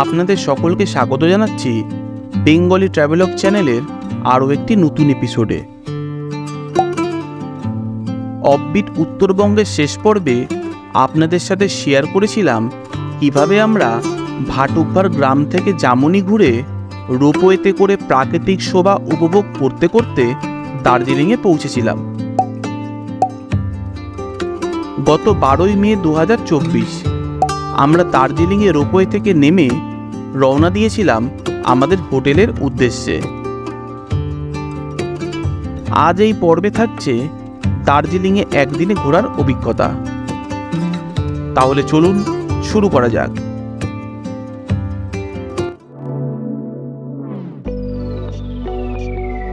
আপনাদের সকলকে স্বাগত জানাচ্ছি বেঙ্গলি ট্রাভেলগ চ্যানেলের আরও একটি নতুন এপিসোডে। অববিট উত্তরবঙ্গের শেষ পর্বে আপনাদের সাথে শেয়ার করেছিলাম কীভাবে আমরা ভাটুকভার গ্রাম থেকে জামুনি ঘুরে রোপওয়েতে করে প্রাকৃতিক শোভা উপভোগ করতে করতে দার্জিলিংয়ে পৌঁছেছিলাম। গত বারোই মে দু হাজার চব্বিশ আমরা দার্জিলিংয়ে রোপওয়ে থেকে নেমে রওনা দিয়েছিলাম আমাদের হোটেলের উদ্দেশ্যে। আজ এই পর্বে থাকছে দার্জিলিংয়ে একদিনে ঘোরার অভিজ্ঞতা। তাহলে চলুন শুরু করা যাক।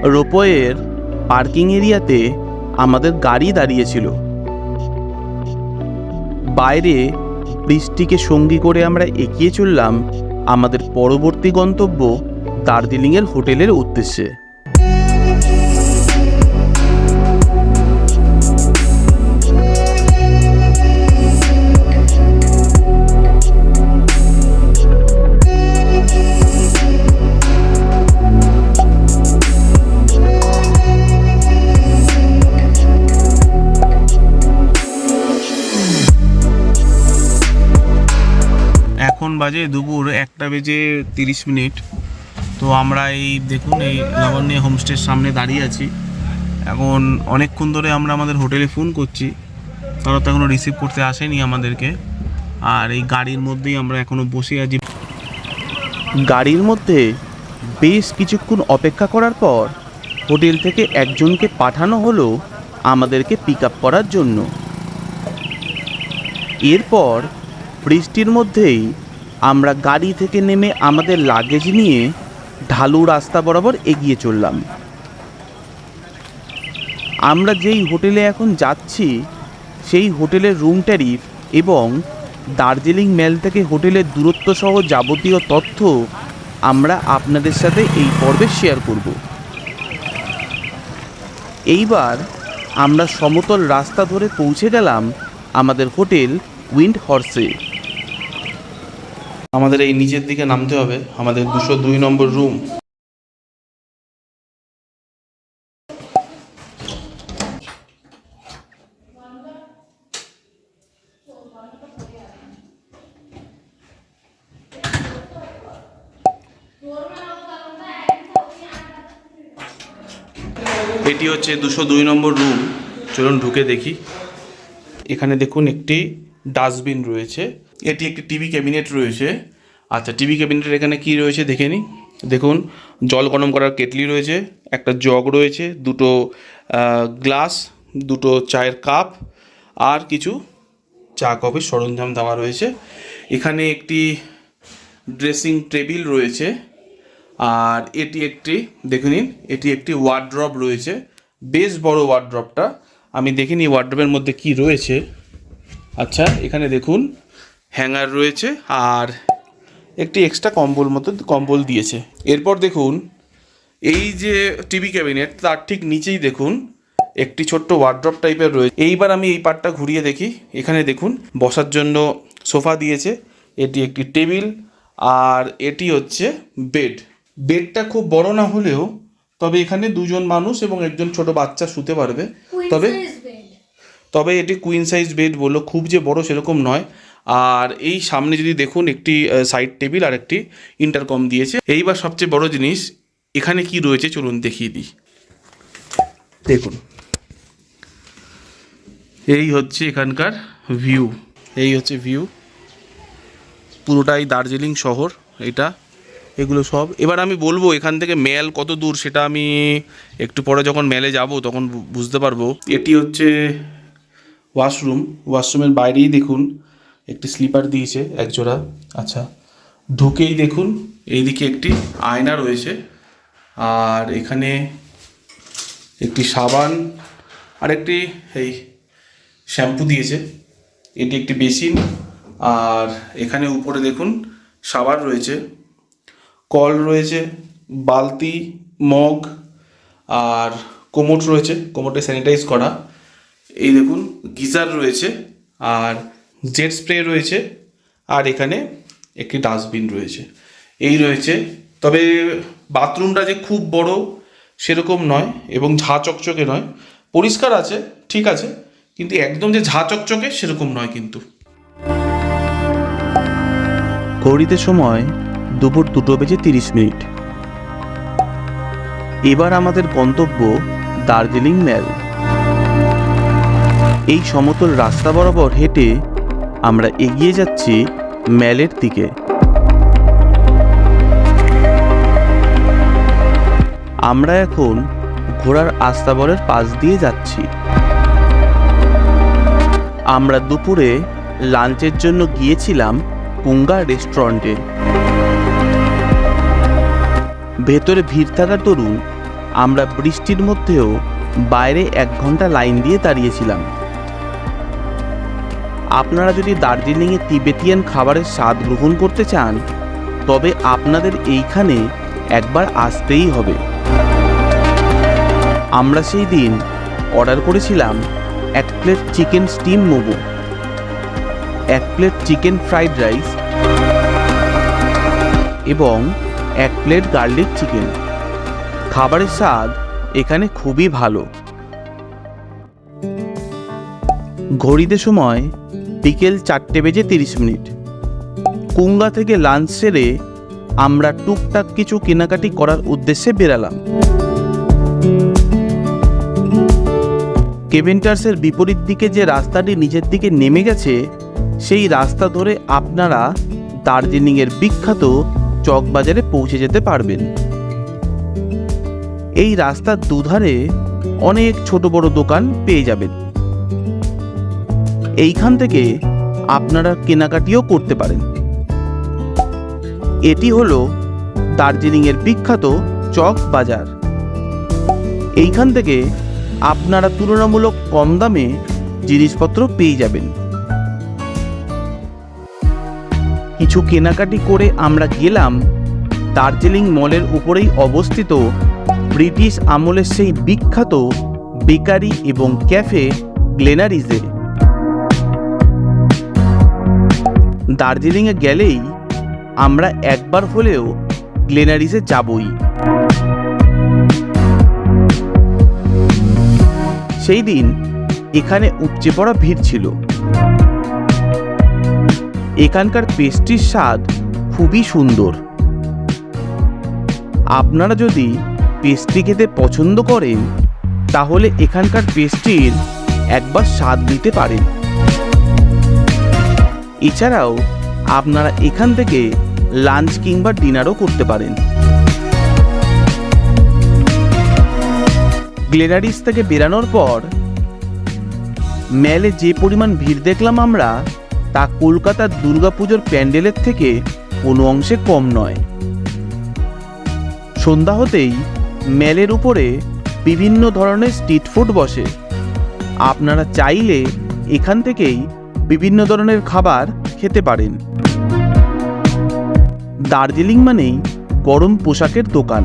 রোপওয়ের পার্কিং এরিয়াতে আমাদের গাড়ি দাঁড়িয়েছিল। বাইরে বৃষ্টিকে সঙ্গী করে আমরা এগিয়ে চললাম আমাদের পরবর্তী গন্তব্য দার্জিলিংয়ের হোটেলের উদ্দেশ্যে। বাজে দুপুর একটা বেজে তিরিশ মিনিট। তো আমরা এই দেখুন, এই লাবণ্য হোমস্টের সামনে দাঁড়িয়ে আছি। এখন অনেকক্ষণ ধরে আমরা আমাদের হোটেলে ফোন করছি। তারা তো এখনও রিসিভ করতে আসেনি আমাদেরকে। আর এই গাড়ির মধ্যেই আমরা এখনও বসে আছি। গাড়ির মধ্যে বেশ কিছুক্ষণ অপেক্ষা করার পর হোটেল থেকে একজনকে পাঠানো হলো আমাদেরকে পিক আপ করার জন্য। এরপর বৃষ্টির মধ্যেই আমরা গাড়ি থেকে নেমে আমাদের লাগেজ নিয়ে ঢালু রাস্তা বরাবর এগিয়ে চললাম। আমরা যেই হোটেলে এখন যাচ্ছি, সেই হোটেলের রুম ট্যারিফ এবং দার্জিলিং মেল থেকে হোটেলের দূরত্ব সহ যাবতীয় তথ্য আমরা আপনাদের সাথে এই পর্বে শেয়ার করব। এইবার আমরা সমতল রাস্তা ধরে পৌঁছে গেলাম আমাদের হোটেল উইন্ড হর্সে আমাদের এই নিচের দিকে নামতে হবে, আমাদের দুশো দুই নম্বর রুম এটি হচ্ছে দুশো দুই নম্বর রুম চলুন ঢুকে দেখি। এখানে দেখুন একটি ডাস্টবিন রয়েছে। এটি একটি টিভি ক্যাবিনেট রয়েছে। আচ্ছা টিভি ক্যাবিনেটের এখানে কি রয়েছে দেখে নিই। দেখুন, জল গরম করার কেটলি রয়েছে, একটা জগ রয়েছে, দুটো গ্লাস, দুটো চায়ের কাপ, আর কিছু চা কফির সরঞ্জাম দেওয়া রয়েছে। এখানে একটি ড্রেসিং টেবিল রয়েছে, আর এটি একটি, দেখে নিন, এটি একটি ওয়ার্ড্রপ রয়েছে। বেশ বড় ওয়ার্ড্রপটা। আমি দেখিনি ওয়ার্ড্রপের মধ্যে কি রয়েছে। আচ্ছা এখানে দেখুন হ্যাঙ্গার রয়েছে আর একটি এক্সট্রা কম্বল মতো কম্বল দিয়েছে। এরপর দেখুন এই যে টিভি ক্যাবিনেট তার ঠিক নিচেই দেখুন একটি ছোট্ট ওয়ার্ড্রপ টাইপের রয়েছে। এইবার আমি এই পার্টটা ঘুরিয়ে দেখি। এখানে দেখুন বসার জন্য সোফা দিয়েছে এটি একটি টেবিল আর এটি হচ্ছে বেড বেডটা খুব বড় না হলেও তবে এখানে দুজন মানুষ এবং একজন ছোট বাচ্চা শুতে পারবে। তবে তবে এটি কুইন সাইজ বেড বলল খুব যে বড় সেরকম নয়। আর এই সামনে যদি দেখুন একটি সাইড টেবিল আর একটি ইন্টারকম দিয়েছে। এইবার সবচেয়ে বড় জিনিস এখানে কি রয়েছে চলুন দেখিয়ে দিই। দেখুন। এই হচ্ছে এখানকার ভিউ এই হচ্ছে ভিউ পুরোটাই দার্জিলিং শহর এটা। এগুলো সব। এবার আমি বলব এখান থেকে মেল কত দূর সেটা আমি একটু পরে যখন মেলে যাব তখন বুঝতে পারব। এটি হচ্ছে ওয়াশরুম ওয়াশরুমের বাইরেই দেখুন। একটি স্লিপার দিয়েছে এক জোড়া। আচ্ছা ঢুকেই দেখুন, এইদিকে একটি আয়না রয়েছে। আর এখানে একটি সাবান, আর একটি, এই, শ্যাম্পু দিয়েছে। এটি একটি বেসিন। আর এখানে উপরে দেখুন, সাবান রয়েছে। কল রয়েছে, বালতি, মগ, আর কোমোট রয়েছে। কোমোটে স্যানিটাইজ করা। এই দেখুন, গিজার রয়েছে। আর জেট স্প্রে রয়েছে আর এখানে একটি ডাস্টবিন রয়েছে। এই রয়েছে। তবে বাথরুমটা যে খুব বড় সেরকম নয় এবং ঝা চকচকে নয়। পরিষ্কার আছে, ঠিক আছে, কিন্তু একদম যে ঝা চকচকে সেরকম নয় কিন্তু। ঘড়িতে সময় দুপুর দুটো বেজে তিরিশ মিনিট। এবার আমাদের গন্তব্য দার্জিলিং ম্যাল এই সমতল রাস্তা বরাবর হেঁটে আমরা এগিয়ে যাচ্ছি ম্যালের দিকে। আমরা এখন ঘোড়ার আস্তাবলের পাশ দিয়ে যাচ্ছি। আমরা দুপুরে লাঞ্চের জন্য গিয়েছিলাম পুঙ্গা রেস্টুরেন্টে। ভেতরে ভিড় থাকার দরুন আমরা বৃষ্টির মধ্যেও বাইরে এক ঘণ্টা লাইন দিয়ে দাঁড়িয়েছিলাম। আপনারা যদি দার্জিলিংয়ে তিবেতিয়ান খাবারের স্বাদ গ্রহণ করতে চান, তবে আপনাদের এইখানে একবার আসতেই হবে। আমরা সেই দিন অর্ডার করেছিলাম এক প্লেট চিকেন স্টিম মোমো, এক প্লেট চিকেন ফ্রাইড রাইস এবং এক প্লেট গার্লিক চিকেন। খাবারের স্বাদ এখানে খুবই ভালো। ঘড়িতে সময় বিকেল চারটে বেজে তিরিশ মিনিট। কুঙ্গা থেকে লাঞ্চ সেরে আমরা টুকটাক কিছু কেনাকাটি করার উদ্দেশ্যে বেরালাম। কেভেন্টার্সের বিপরীত দিকে যে রাস্তাটি নিচের দিকে নেমে গেছে, সেই রাস্তা ধরে আপনারা দার্জিলিংয়ের বিখ্যাত চকবাজারে পৌঁছে যেতে পারবেন। এই রাস্তার দুধারে অনেক ছোট বড় দোকান পেয়ে যাবেন। এইখান থেকে আপনারা কেনাকাটিও করতে পারেন। এটি হলো দার্জিলিংয়ের বিখ্যাত চক বাজার। এইখান থেকে আপনারা তুলনামূলক কম দামে জিনিসপত্র পেয়ে যাবেন। কিছু কেনাকাটি করে আমরা গেলাম দার্জিলিং মলের উপরেই অবস্থিত ব্রিটিশ আমলের সেই বিখ্যাত বেকারি এবং ক্যাফে গ্লেনারিজে। দার্জিলিংয়ে গেলেই আমরা একবার হলেও গ্লেনারিসে যাবই। সেই দিন এখানে উপচে পড়া ভিড় ছিল। এখানকার পেস্ট্রির স্বাদ খুবই সুন্দর। আপনারা যদি পেস্ট্রি খেতে পছন্দ করেন, তাহলে এখানকার পেস্ট্রির একবার স্বাদ নিতে পারেন। এছাড়াও আপনারা এখান থেকে লাঞ্চ কিংবা ডিনারও করতে পারেন। গ্লেনারিস থেকে বেরানোর পর মেলে যে পরিমাণ ভিড় দেখলাম আমরা, তা কলকাতার দুর্গাপুজোর প্যান্ডেলের থেকে কোনো অংশে কম নয়। সন্ধ্যা হতেই মেলের উপরে বিভিন্ন ধরনের স্ট্রিট ফুড বসে। আপনারা চাইলে এখান থেকেই বিভিন্ন ধরনের খাবার খেতে পারেন। দার্জিলিং মানেই গরম পোশাকের দোকান।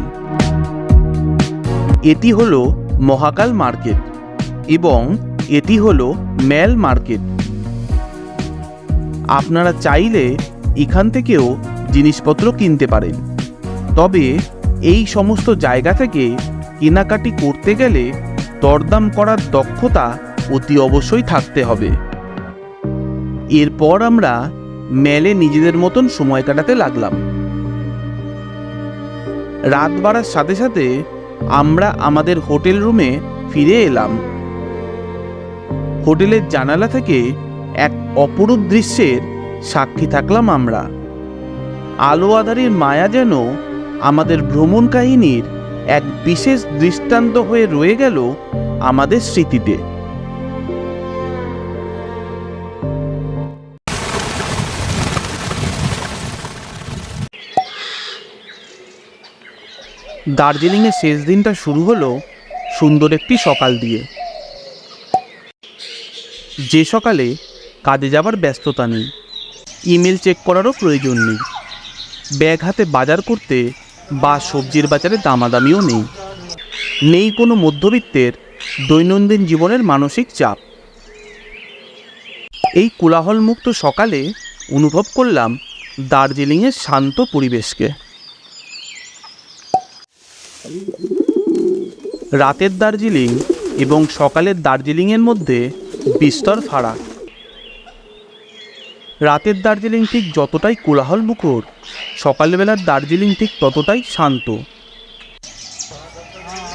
এটি হলো মহাকাল মার্কেট এবং এটি হলো ম্যাল মার্কেট। আপনারা চাইলে এখান থেকেও জিনিসপত্র কিনতে পারেন। তবে এই সমস্ত জায়গা থেকে কেনাকাটি করতে গেলে দরদাম করার দক্ষতা অতি অবশ্যই থাকতে হবে। এরপর আমরা মেলে নিজেদের মতন সময় কাটাতে লাগলাম। রাত বাড়ার সাথে সাথে আমরা আমাদের হোটেল রুমে ফিরে এলাম। হোটেলের জানালা থেকে এক অপরূপ দৃশ্যের সাক্ষী থাকলাম আমরা। আলো আধারির মায়া যেন আমাদের ভ্রমণ কাহিনীর এক বিশেষ দৃষ্টান্ত হয়ে রয়ে গেল আমাদের স্মৃতিতে। দার্জিলিংয়ের শেষ দিনটা শুরু হলো সুন্দর একটি সকাল দিয়ে। যে সকালে কাজে যাবার ব্যস্ততা নেই, ইমেল চেক করারও প্রয়োজন নেই, ব্যাগ হাতে বাজার করতে বা সবজির বাজারে দামাদামিও নেই নেই কোনো মধ্যবিত্তের দৈনন্দিন জীবনের মানসিক চাপ। এই কোলাহলমুক্ত সকালে অনুভব করলাম দার্জিলিংয়ের শান্ত পরিবেশকে। রাতের দার্জিলিং এবং সকালের দার্জিলিংয়ের মধ্যে বিস্তর ফারাক। রাতের দার্জিলিং ঠিক যতটাই কোলাহল মুখর, সকালবেলার দার্জিলিং ঠিক ততটাই শান্ত।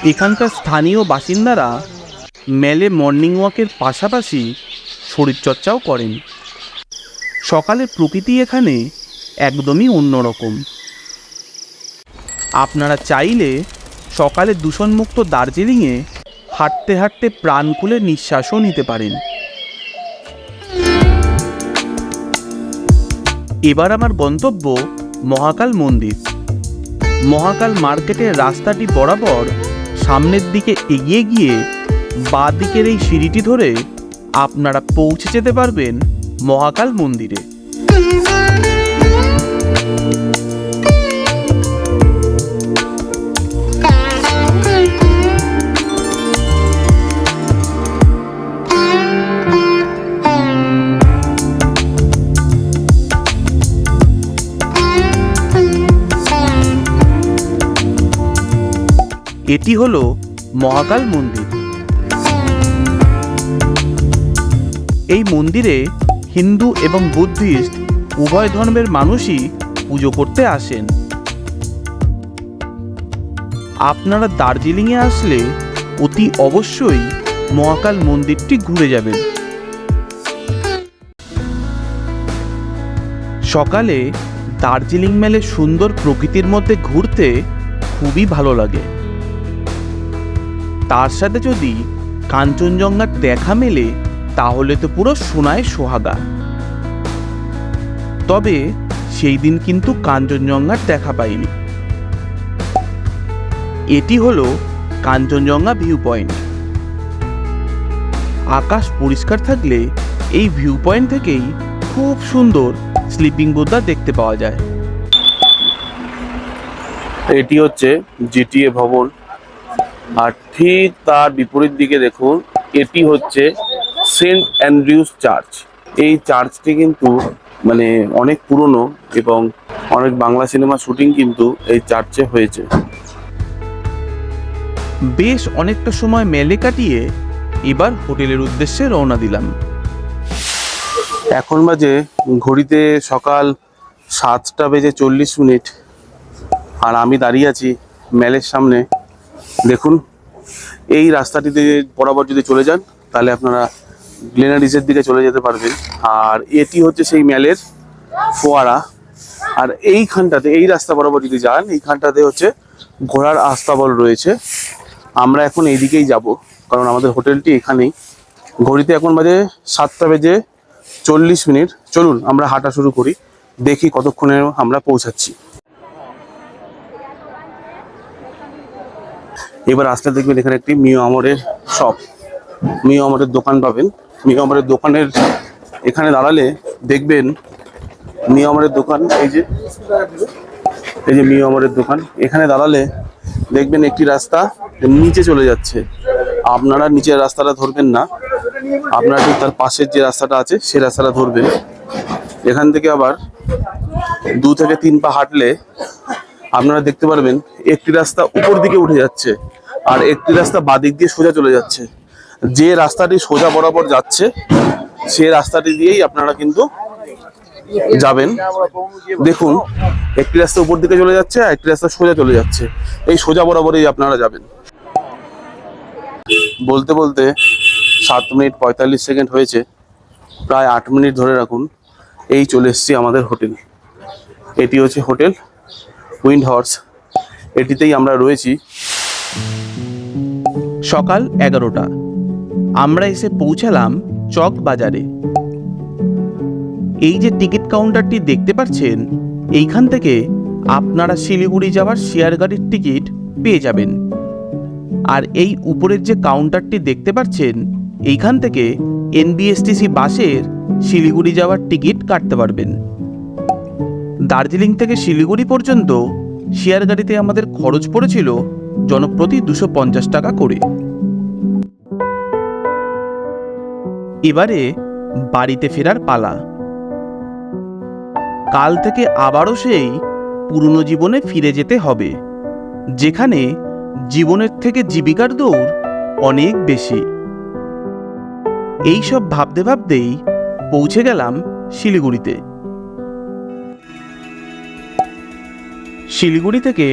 এখানকার স্থানীয় বাসিন্দারা মেলে মর্নিং ওয়াকের পাশাপাশি শরীরচর্চাও করেন। সকালের প্রকৃতি এখানে একদমই অন্যরকম। আপনারা চাইলে সকালে দূষণমুক্ত দার্জিলিংয়ে হাঁটতে হাঁটতে প্রাণ খুলে নিঃশ্বাসও নিতে পারেন। এবার আমার গন্তব্য মহাকাল মন্দির। মহাকাল মার্কেটের রাস্তাটি বরাবর সামনের দিকে এগিয়ে গিয়ে বাঁ দিকের এই সিঁড়িটি ধরে আপনারা পৌঁছে যেতে পারবেন মহাকাল মন্দিরে। এটি হলো মহাকাল মন্দির। এই মন্দিরে হিন্দু এবং বুদ্ধিস্ট উভয় ধর্মের মানুষই পুজো করতে আসেন। আপনারা দার্জিলিংয়ে আসলে অতি অবশ্যই মহাকাল মন্দিরটি ঘুরে যাবেন। সকালে দার্জিলিং মেলে সুন্দর প্রকৃতির মধ্যে ঘুরতে খুবই ভালো লাগে। তার সাথে যদি কাঞ্চনজঙ্ঘার দেখা মেলে, তাহলে তো পুরো সোনায় সোহাগা তবে সেই দিন কিন্তু কাঞ্চনজঙ্ঘার দেখা পাইনি। এটি হলো কাঞ্চনজঙ্ঘা ভিউ পয়েন্ট আকাশ পরিষ্কার থাকলে এই ভিউ পয়েন্ট থেকেই খুব সুন্দর স্লিপিং বুদ্ধা দেখতে পাওয়া যায়। এটি হচ্ছে জিটিএ ভবন। আর ঠিক তার বিপরীত দিকে দেখুন এটি হচ্ছে সেন্ট অ্যান্ড্রিউস চার্চ। এই চার্চটি কিন্তু মানে অনেক পুরনো এবং অনেক বাংলা সিনেমা শুটিং কিন্তু এই চার্চে হয়েছে। বেশ অনেকটা সময় মেলে কাটিয়ে এবার হোটেলের উদ্দেশ্যে রওনা দিলাম। এখন বাজে ঘড়িতে সকাল সাতটা বেজে চল্লিশ মিনিট। আর আমি দাঁড়িয়ে আছি ম্যালের সামনে। দেখুন, এই রাস্তাটিতে বরাবর যদি চলে যান, তাহলে আপনারা গ্লেনারিজের দিকে চলে যেতে পারবেন। আর এটি হচ্ছে সেই ম্যালের ফোয়ারা। আর এইখানটাতে, এই রাস্তা বরাবর যদি যান, এইখানটাতে হচ্ছে ঘোড়ার আস্তাবল রয়েছে। আমরা এখন এইদিকেই যাব, কারণ আমাদের হোটেলটি এখানেই। ঘড়িতে এখন বাজে সাতটা বেজে চল্লিশ মিনিট। চলুন, আমরা হাঁটা শুরু করি। দেখি কতক্ষণে আমরা পৌঁছাচ্ছি। এবার আসলে দেখবেন এখানে একটি মিও আমরের শপ মিও আমরের দোকান পাবেন। মিও আমরের দোকানের এখানে দাঁড়ালে দেখবেন মিও আমরের দোকান, এই যে এই যে মিও আমরের দোকান। এখানে দাঁড়ালে দেখবেন একটি রাস্তা নিচে চলে যাচ্ছে। আপনারা নিচের রাস্তাটা ধরবেন না। আপনারা ঠিক তার পাশের যে রাস্তাটা আছে সেই রাস্তাটা ধরবেন। এখান থেকে আবার দু থেকে তিন পা হাঁটলে আপনারা দেখতে পারবেন, একটি রাস্তা উপর দিকে উঠে যাচ্ছে। আর একটি রাস্তা বাদিক দিয়ে সোজা চলে যাচ্ছে। যে রাস্তাটি সোজা বরাবর যাচ্ছে, সে রাস্তাটি দিয়েই আপনারা কিন্তু যাবেন। দেখুন, একটি রাস্তা উপর দিকে চলে যাচ্ছে আর একটি রাস্তা সোজা চলে যাচ্ছে। এই সোজা বরাবরই আপনারা যাবেন। বলতে বলতে সাত মিনিট পঁয়তাল্লিশ সেকেন্ড হয়েছে। প্রায় আট মিনিট ধরে রাখুন, এই চলে এসেছি আমাদের হোটেল। এটি হচ্ছে হোটেল উইন্ড হর্স। এটিতেই আমরা রয়েছি। সকাল এগারোটা। আমরা এসে পৌঁছালাম চক বাজারে। এই যে টিকিট কাউন্টারটি দেখতে পাচ্ছেন, এইখান থেকে আপনারা শিলিগুড়ি যাওয়ার শেয়ার গাড়ির টিকিট পেয়ে যাবেন। আর এই উপরের যে কাউন্টারটি দেখতে পাচ্ছেন, এইখান থেকে এনবিএসটিসি বাসের শিলিগুড়ি যাওয়ার টিকিট কাটতে পারবেন। দার্জিলিং থেকে শিলিগুড়ি পর্যন্ত শেয়ার গাড়িতে আমাদের খরচ পড়েছিল জনপ্রতি দুশো পঞ্চাশ টাকা করে। এবারে বাড়িতে ফেরার পালা। কাল থেকে আবারও সেই পুরনো জীবনে ফিরে যেতে হবে, যেখানে জীবনের থেকে জীবিকার দৌড় অনেক বেশি। এই সব ভাবতে ভাবতেই পৌঁছে গেলাম শিলিগুড়িতে। শিলিগুড়ি থেকে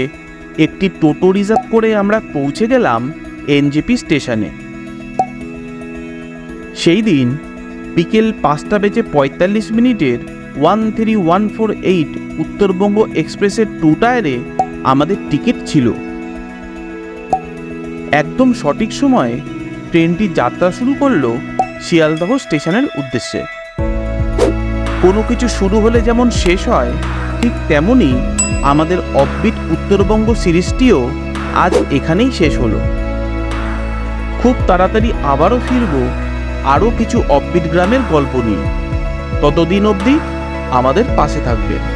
একটি টোটো রিজার্ভ করে আমরা পৌঁছে গেলাম এনজেপি স্টেশনে। সেই দিন বিকেল পাঁচটা বেজে পঁয়তাল্লিশ মিনিটের one three one four eight Uttarbanga এক্সপ্রেসের টু টায়ারে আমাদের টিকিট ছিল। একদম সঠিক সময়ে ট্রেনটি যাত্রা শুরু করল শিয়ালদহ স্টেশনের উদ্দেশ্যে। কোনো কিছু শুরু হলে যেমন শেষ হয়, ঠিক তেমনই আমাদের অফবিট উত্তরবঙ্গ সিরিজটিও আজ এখানেই শেষ হলো। খুব তাড়াতাড়ি আবারও ফিরব আরও কিছু অফবিট গ্রামের গল্প নিয়ে। ততদিন অবধি আমাদের পাশে থাকবে